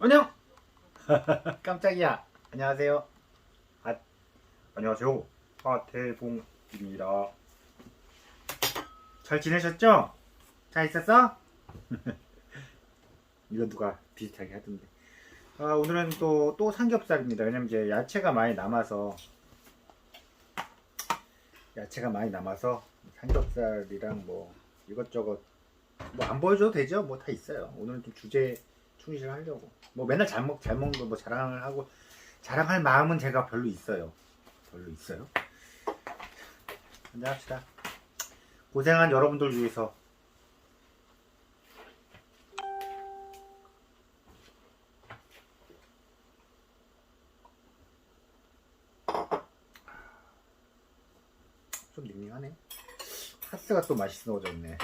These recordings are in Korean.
안녕. 깜짝이야. 안녕하세요. 아, 안녕하세요. 하태봉입니다. 잘 지내셨죠? 잘 있었어? 이거 누가 비슷하게 하던데. 아, 오늘은 또, 또 삼겹살입니다. 왜냐면 이제 야채가 많이 남아서, 야채가 많이 남아서, 삼겹살이랑 뭐, 이것저것, 뭐 안 보여줘도 되죠? 뭐 다 있어요. 오늘은 좀 주제 충실하려고. 뭐 맨날 잘 먹, 잘 먹는 거 뭐 자랑을 하고, 자랑할 마음은 제가 별로 있어요. 별로 있어요. 한잔 합시다. 고생한 여러분들 위해서 좀 밍밍하네 카스가 또 맛있어졌네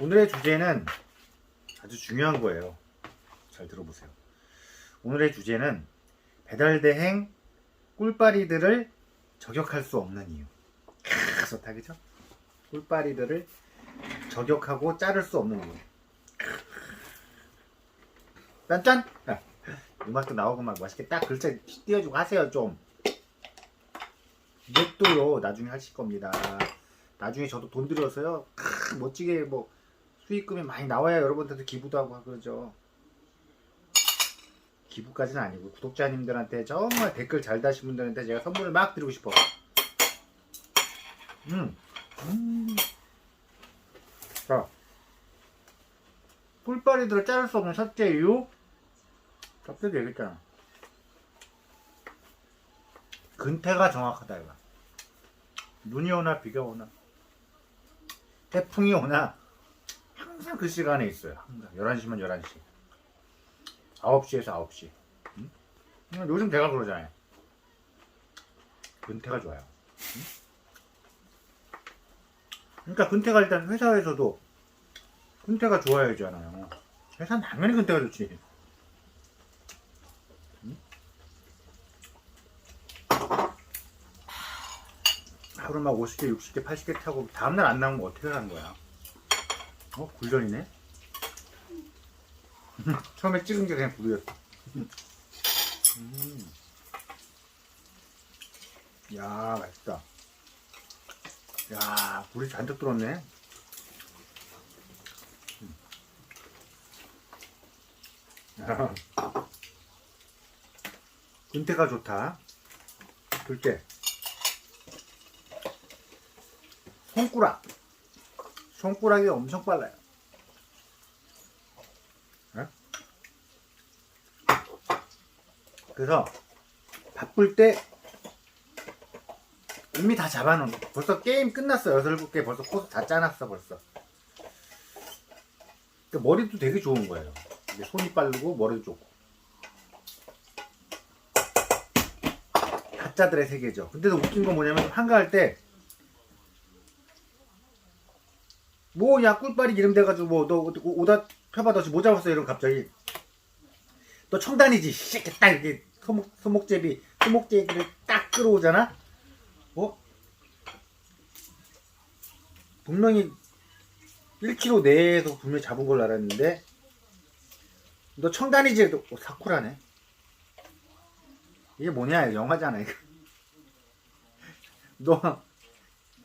오늘의 주제는 아주 중요한 거예요 잘 들어보세요 오늘의 주제는 배달대행 꿀빠리들을 저격할 수 없는 이유. 크, 좋다, 그죠? 꿀빠리들을 저격하고 자를 수 없는 이유. 짠짠! 야, 음악도 나오고 막 맛있게 딱 글자 띄워주고 하세요, 좀. 이것도요, 나중에 하실 겁니다. 나중에 저도 돈 들여서요, 크, 멋지게 뭐, 수익금이 많이 나와야 여러분들한테 기부도 하고 그러죠. 기부까지는 아니고 구독자님들한테 정말 댓글 잘 다신 분들한테 제가 선물을 막 드리고 싶어. 음. 음. 자. 꿀빠리들을 자를 수 없는 첫째 이유. 첫째도 얘기했잖아. 근태가 정확하다 이거. 눈이 오나 비가 오나 태풍이 오나 항상 그 시간에 있어요. 항상 11시면 11시. 9시에서 9시. 응? 음, 요즘 제가 그러잖아요. 근태가 좋아요. 응? 그러니까 근태가 일단 회사에서도 근태가 좋아야 되잖아요. 회사는 당연히 근태가 좋지. 응? 하루 막 50개, 60개, 80개 타고 다음날 안 나오면 어떻게 하는 거야? 어? 굴전이네? 처음에 찍은 게 그냥 굴이었어. 음. 야, 맛있다. 야, 굴이 잔뜩 들었네. 음. 야. 은태가 좋다. 둘째. 손가락. 손가락이 엄청 빨라요. 그래서 바쁠 때 이미 다 잡아놓은 벌써 게임 끝났어 여섯 일곱 개 벌써 코스 다 짜놨어 벌써. 그 머리도 되게 좋은 거예요. 손이 빠르고 머리도 좋고. 가짜들의 세계죠. 근데도 웃긴 건 뭐냐면 한가할 때 뭐야 꿀빨이 이름 돼가지고 뭐 너 오다 펴받아서 뭐 잡았어? 이러면 갑자기. 너 청단이지? 씨, 딱 이렇게 소목, 소목제비 소목제비를 딱 끌어오잖아? 어? 분명히 1km 내에서 분명히 잡은 걸로 알았는데. 너 청단이지? 너 어, 사쿠라네. 이게 뭐냐? 영화잖아 이거. 너,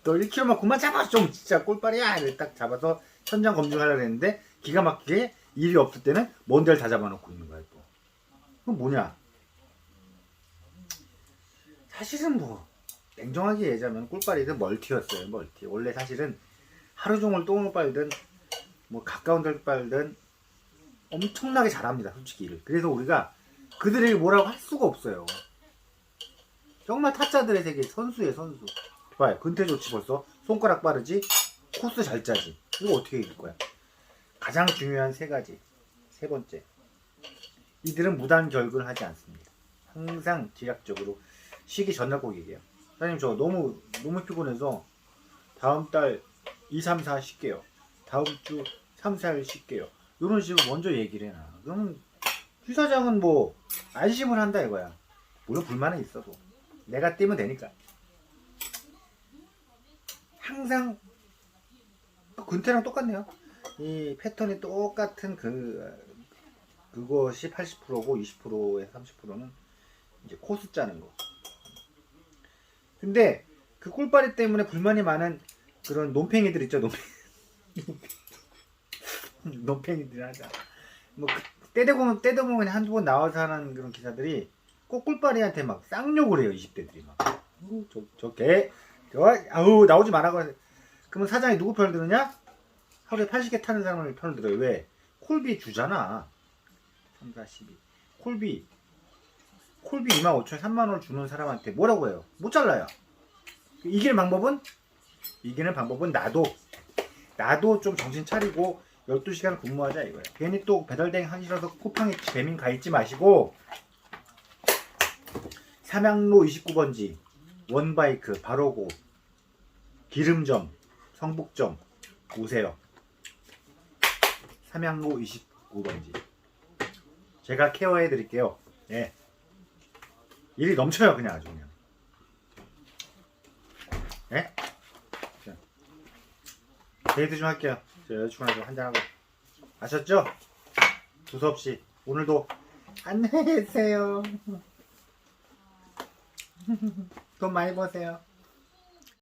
너 1kg만 그만 잡아 좀 진짜 꼴빨이야. 이렇게 딱 잡아서 현장 검증하려고 했는데 기가 막히게 일이 없을 때는 먼 데를 다 잡아놓고 있는 거야 또. 그건 뭐냐? 사실은 뭐 냉정하게 얘기하면 꿀빨이든 멀티였어요 멀티. 원래 사실은 하루 종일 똥을 빨든 뭐 가까운 데를 빨든 엄청나게 잘합니다 솔직히 일을. 그래서 우리가 그들에게 뭐라고 할 수가 없어요. 정말 타짜들의 세계 선수예요 선수 봐요 근태 좋지 벌써 손가락 빠르지 코스 잘 짜지 이거 어떻게 이길 거야 가장 중요한 세 가지 세 번째 이들은 무단 결근을 하지 않습니다 항상 지략적으로 쉬기 전날 꼭 얘기해요. 사장님 저 너무 너무 피곤해서 다음 달 2, 3, 4 쉴게요. 다음 주 3, 4일 쉴게요. 이런 식으로 먼저 얘기를 해놔. 그러면 휴사장은 뭐 안심을 한다 이거야. 물론 불만은 있어도 내가 뛰면 되니까. 항상 근태랑 똑같네요. 이 패턴이 똑같은 그 그것이 80%고 20%에 30%는 이제 코스 짜는 거. 근데 그 꿀빨이 때문에 불만이 많은 그런 논팽이들 있죠, 논팽이. 논팽이들 하자. 뭐 그- 떼대보면 떼대보면 한두 번 나와서 하는 그런 기사들이 꼭 꿀빨이한테 막 쌍욕을 해요, 20대들이 막. 아우, 저, 저 개, 저, 아우, 나오지 말라고. 그러면 사장이 누구 편을 들으냐? 하루에 80개 타는 사람을 편을 들어요. 왜? 콜비 주잖아. 3, 4, 12. 콜비. 콜비 2만 5천에 3만 원을 주는 사람한테 뭐라고 해요? 못 잘라요. 이길 방법은? 이기는 방법은 나도. 나도 좀 정신 차리고 12시간 근무하자 이거예요. 괜히 또 하기 싫어서 쿠팡에 배민 가 있지 마시고 삼양로 29번지 원바이크 바로고 기름점 성북점 오세요. 삼양로 29번지 제가 케어해 드릴게요. 예. 일이 넘쳐요 그냥 아주 그냥. 예? 자. 데이트 좀 할게요. 저 여자친구랑 한잔하고 아셨죠? 두서없이 오늘도 안녕히 계세요. 돈 많이 버세요.